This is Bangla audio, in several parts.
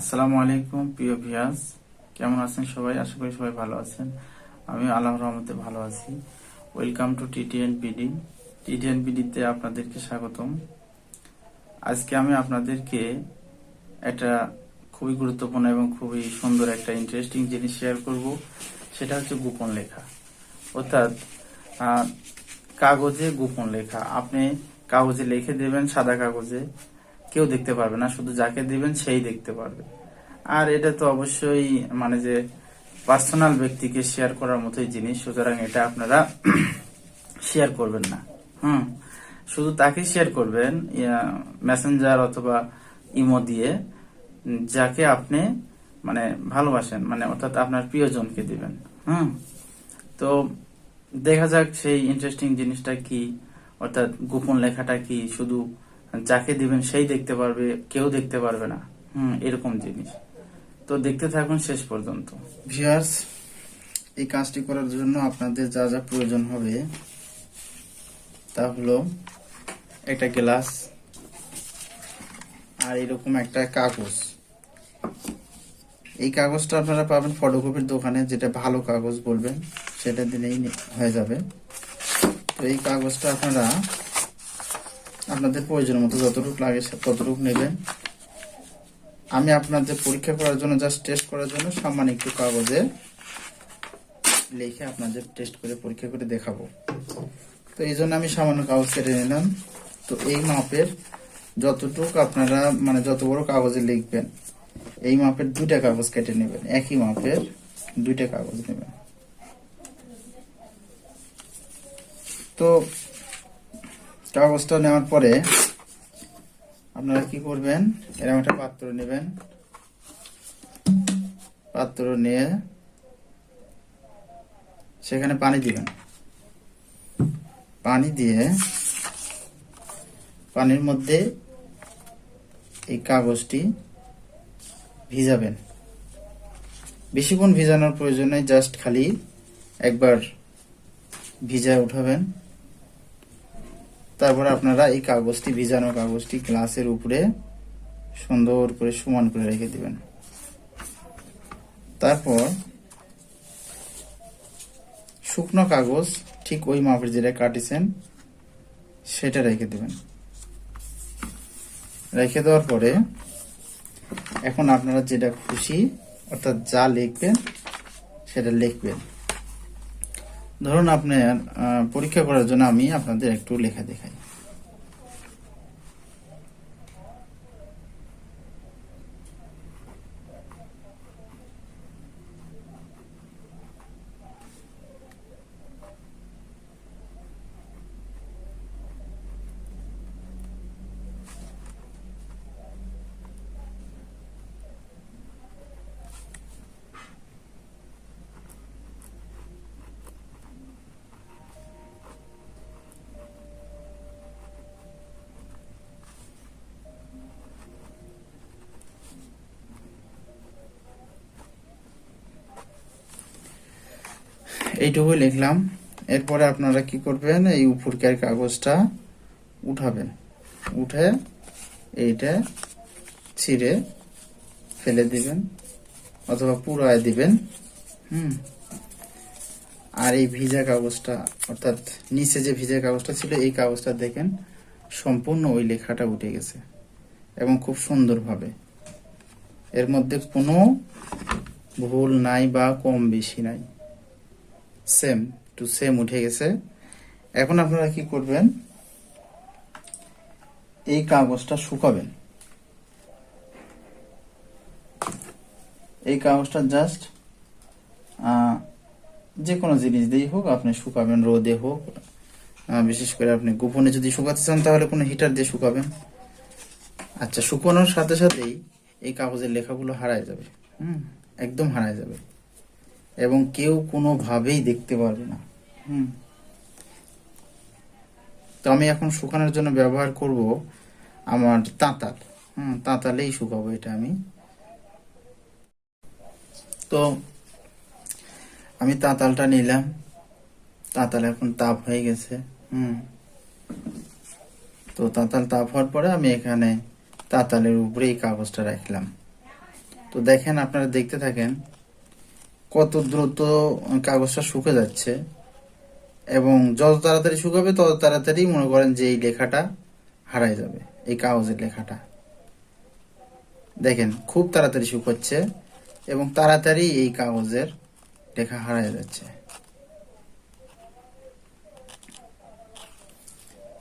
আসসালামু আলাইকুম, প্রিয় ভিয়াস কেমন আছেন সবাই? আশা করি সবাই ভালো আছেন। আমি আল্লাহর রহমতে ভালো আছি। Welcome to TTN BD TTN বিডিতে আপনাদেরকে স্বাগতম। আজকে আমি আপনাদেরকে একটা খুবই গুরুত্বপূর্ণ এবং খুবই সুন্দর একটা ইন্টারেস্টিং জিনিস শেয়ার করব। সেটা হচ্ছে গোপন লেখা। অর্থাৎ কাগজে গোপন লেখা। আপনি কাগজে লিখে দেবেন, সাদা কাগজে। কেউ দেখতে পারবে না, শুধু যাকে দিবেন সেই দেখতে পারবে। আর এটা তো অবশ্যই মানে যে পার্সোনাল ব্যক্তিকে শেয়ার করার মতোই জিনিস, সুতরাং এটা আপনারা শেয়ার করবেন না। হুম? শুধু তাকে শেয়ার করবেন মেসেঞ্জার অথবা ইমো দিয়ে, যাকে আপনি মানে ভালোবাসেন মানে অর্থাৎ আপনার প্রিয়জনকে দিবেন। হুম? তো দেখা যাক সেই ইন্টারেস্টিং জিনিসটা কি, অর্থাৎ গোপন লেখাটা কি, শুধু যাকে দিবেন সেই দেখতে পারবে, কেউ দেখতে পারবে না। হুম, এরকম জিনিস। তো দেখতে থাকুন শেষ পর্যন্ত। ভিউয়ার্স এই কাজটি করার জন্য আপনাদের যা যা প্রয়োজন হবে, তা হলো একটা গ্লাস আর এরকম একটা কাগজ। এই কাগজটা আপনারা পাবেন ফটোকপির দোকানে, যেটা ভালো কাগজ বলবেন, সেটা দিলেই হয়ে যাবে। তো এই কাগজটা আপনারা আপনাদের প্রয়োজন মতো যতটুকু লাগে ততটুকু নেবেন। আমি আপনাদের পরীক্ষা করার জন্য জাস্ট টেস্ট করার জন্য সামান্য একটু কাগজে লিখে আপনাদের টেস্ট করে, পরীক্ষা করে দেখাবো। তো এই জন্য আমি সামান্য কাগজ কেটে নিলাম। তো এই মাপের যতটুকু আপনারা মানে যত বড় কাগজে লিখবেন, এই মাপের দুইটা কাগজ কেটে নেবেন। একই মাপের দুইটা কাগজ নেবেন। তো কাগজটা নেওয়ার পরে আপনারা কি করবেন? এরকম একটা পাত্র নেবেন। পাত্র নিয়ে সেখানে পানি দিবেন। পানি দিয়ে পানির মধ্যে এই কাগজটি ভিজাবেন। বেশিক্ষণ ভিজানোর প্রয়োজন নেই, জাস্ট খালি একবার ভিজায় উঠাবেন। তারপর আপনারা এই কাগজটি, ভিজানো কাগজটি গ্লাসের উপরে সুন্দর করে সমান করে রেখে দিবেন। তারপর শুকনো কাগজ ঠিক ওই মাপের যেটা কাটিছেন, সেটা রেখে দেবেন। রেখে দেওয়ার পরে এখন আপনারা যেটা খুশি অর্থাৎ যা লিখবেন, সেটা লিখবেন। ধরুন আপনার পরীক্ষা করার জন্য আমি আপনাদের একটু লেখা দেখাই। এইটুকু লিখলাম। এরপরে আপনারা কি করবেন, এই উপরকার কাগজটা উঠাবেন। উঠে এইটা ছিঁড়ে ফেলে দিবেন অথবা পুরায় দিবেন, হুম। আর এই ভিজা কাগজটা, অর্থাৎ নিচে যে ভিজা কাগজটা ছিল, এই কাগজটা দেখেন সম্পূর্ণ ওই লেখাটা উঠে গেছে এবং খুব সুন্দরভাবে। এর মধ্যে কোনো ভুল নাই বা কম বেশি নাই। সেম টু সেম উঠে গেছে। এখন আপনারা কি করবেন? এই কাগজটা শুকাবেন। এই কাগজটা জাস্ট যে কোনো জিনিস দিয়েই হোক, আপনি শুকাবেন, রোদে হোক বিশেষ করে আপনি গোপনে যদি শুকাতে চান, তাহলে কোনো হিটার দিয়ে শুকাবেন। আচ্ছা শুকানোর সাথে সাথেই এই কাগজের লেখাগুলো হারায় যাবে। হুম, একদম হারায় যাবে। এবং কেউ কোনোভাবেই দেখতে পারবে না। হুম। তো আমি এখন শুকানোর জন্য ব্যবহার করব আমার তাঁতাল। হুম, তাঁতালেই শুকাবো এটা আমি। তো আমি তাঁতালটা নিলাম। তাঁতাল এখন তাপ হয়ে গেছে। হুম। তো তাঁতাল তাপ হওয়ার পরে আমি এখানে তাঁতালের উপরে এই কাগজটা রাখলাম। তো দেখেন, আপনারা দেখতে থাকেন কত দ্রুত কাগজটা শুকে যাচ্ছে। এবং যত তাড়াতাড়ি শুকাবে, তত তাড়াতাড়ি মনে করেন যে এই লেখাটা হারাই যাবে, এই কাগজের লেখাটা। দেখেন, খুব তাড়াতাড়ি শুকাচ্ছে এবং তাড়াতাড়ি এই কাগজের লেখা হারাই যাচ্ছে।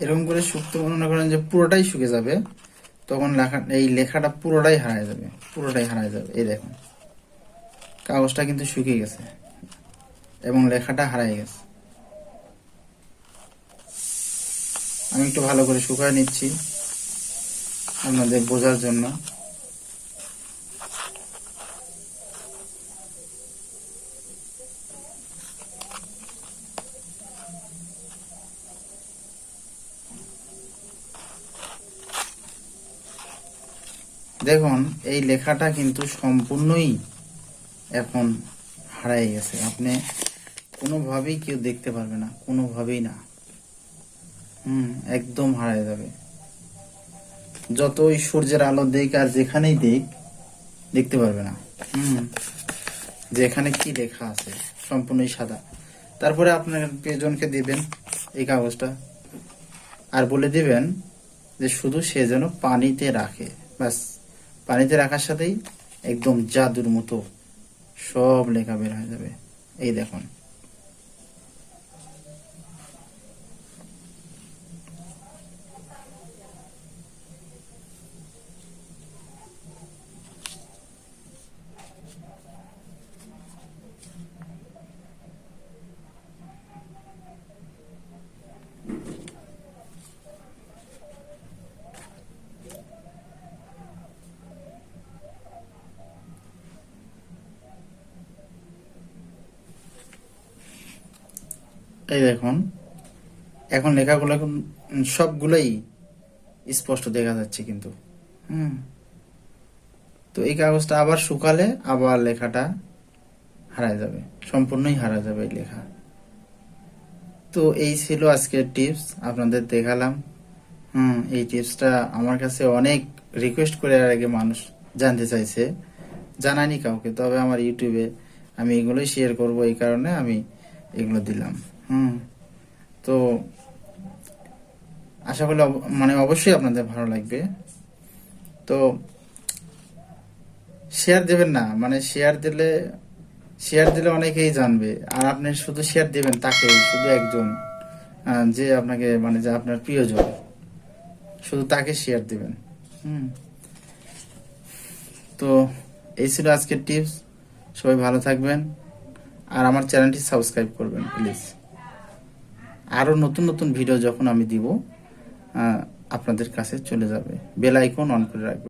এরকম করে শুকতে মনে করেন যে পুরোটাই শুকে যাবে, তখন লেখা এই লেখাটা পুরোটাই হারায় যাবে, পুরোটাই হারায় যাবে। এই দেখুন। কাগজটা কিন্তু শুকিয়ে গেছে এবং লেখাটা হারায় গেছে। আমি একটু ভালো করে শুকায় নিচ্ছি আপনাদের বোঝার জন্য। দেখুন, এই লেখাটা কিন্তু সম্পূর্ণই এখন হারাই গেছে। আপনি কোনোভাবেই কেউ দেখতে পারবে না, কোনোভাবেই না। হুম, একদম হারাই যাবে। যতই সূর্যের আলো দিক আর যেখানেই দিক দেখতে পারবে না। হুম যে এখানে কি লেখা আছে, সম্পূর্ণই সাদা। তারপরে আপনার প্রিয়জনকে দিবেন এই কাগজটা। আর বলে দিবেন যে শুধু সে যেন পানিতে রাখে। ব্যাস, পানিতে রাখার সাথেই একদম জাদুর মতো সব লেখা বের হয়ে যাবে। এই দেখুন। এই দেখুন, এখন লেখাগুলো এখন সবগুলোই স্পষ্ট দেখা যাচ্ছে কিন্তু। হুম। তো এই কাগজটা আবার শুকালে আবার লেখাটা হারায় যাবে, সম্পূর্ণই হারা যাবে এই লেখা। তো এই ছিল আজকের টিপস, আপনাদের দেখালাম। হুম, এই টিপসটা আমার কাছে অনেক রিকোয়েস্ট করে আর আগে মানুষ জানতে চাইছে জানানি কাউকে, তবে আমার ইউটিউবে আমি এগুলোই শেয়ার করব, এই কারণে আমি এগুলো দিলাম। হুম। তো আশা করি মানে অবশ্যই আপনাদের ভালো লাগবে। তো শেয়ার দেবেন না মানে শেয়ার দিলে শেয়ার দিলে অনেকেই জানবে। আর আপনি শুধু শেয়ার দেবেন তাকে, শুধু একজন যে আপনাকে মানে যে আপনার প্রিয়জন। শুধু তাকে শেয়ার দিবেন। হুম। তো এই ছিল আজকের টিপস সবাই ভালো থাকবেন। আর আমার চ্যানেলটি সাবস্ক্রাইব করবেন প্লিজ আরও নতুন নতুন ভিডিও যখন আমি দিব আপনাদের কাছে চলে যাবে। বেল আইকন অন করে রাখবেন।